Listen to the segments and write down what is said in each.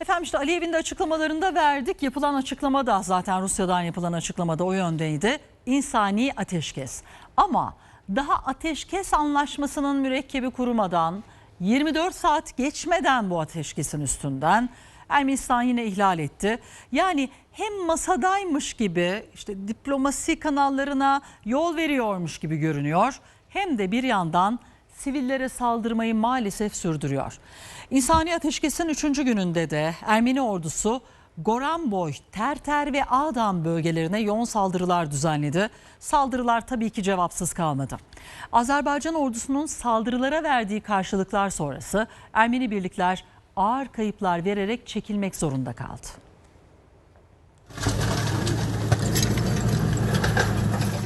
Efendim işte Aliyev'in de açıklamalarında verdik. Yapılan açıklama da zaten Rusya'dan yapılan açıklamada o yöndeydi. İnsani ateşkes. Ama daha ateşkes anlaşmasının mürekkebi kurumadan 24 saat geçmeden bu ateşkesin üstünden Ermenistan yine ihlal etti. Yani hem masadaymış gibi işte diplomasi kanallarına yol veriyormuş gibi görünüyor. Hem de bir yandan sivillere saldırmayı maalesef sürdürüyor. İnsani ateşkesin 3. gününde de Ermeni ordusu Goranboy, Terter ve Ağdam bölgelerine yoğun saldırılar düzenledi. Saldırılar tabii ki cevapsız kalmadı. Azerbaycan ordusunun saldırılara verdiği karşılıklar sonrası Ermeni birlikler ağır kayıplar vererek çekilmek zorunda kaldı.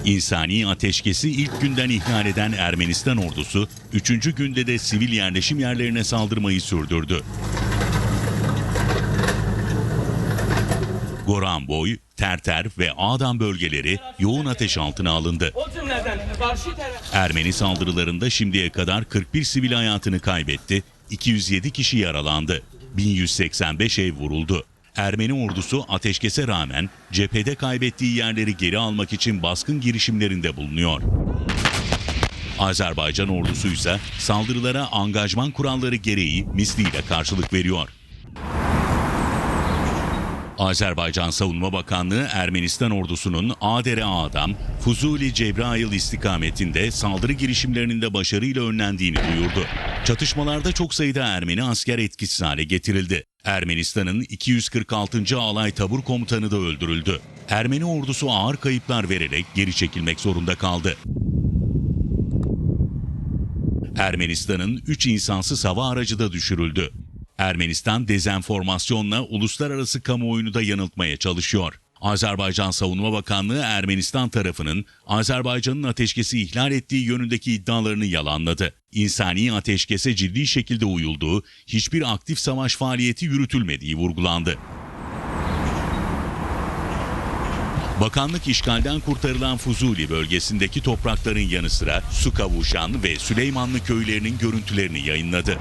İnsani ateşkesi ilk günden ihlal eden Ermenistan ordusu, üçüncü günde de sivil yerleşim yerlerine saldırmayı sürdürdü. Goranboy, Terter ve Ağdam bölgeleri yoğun ateş altına alındı. Ermeni saldırılarında şimdiye kadar 41 sivil hayatını kaybetti, 207 kişi yaralandı, 1185 ev vuruldu. Ermeni ordusu ateşkese rağmen cephede kaybettiği yerleri geri almak için baskın girişimlerinde bulunuyor. Azerbaycan ordusu ise saldırılara angajman kuralları gereği misliyle karşılık veriyor. Azerbaycan Savunma Bakanlığı Ermenistan ordusunun Adere Adam, Fuzuli Cebrail istikametinde saldırı girişimlerinin de başarıyla önlendiğini duyurdu. Çatışmalarda çok sayıda Ermeni asker etkisiz hale getirildi. Ermenistan'ın 246. Alay Tabur Komutanı da öldürüldü. Ermeni ordusu ağır kayıplar vererek geri çekilmek zorunda kaldı. Ermenistan'ın 3 insansız hava aracı da düşürüldü. Ermenistan dezenformasyonla uluslararası kamuoyunu da yanıltmaya çalışıyor. Azerbaycan Savunma Bakanlığı Ermenistan tarafının Azerbaycan'ın ateşkesi ihlal ettiği yönündeki iddialarını yalanladı. İnsani ateşkese ciddi şekilde uyulduğu, hiçbir aktif savaş faaliyeti yürütülmediği vurgulandı. Bakanlık işgalden kurtarılan Fuzuli bölgesindeki toprakların yanı sıra Su Kavuşan ve Süleymanlı köylerinin görüntülerini yayınladı.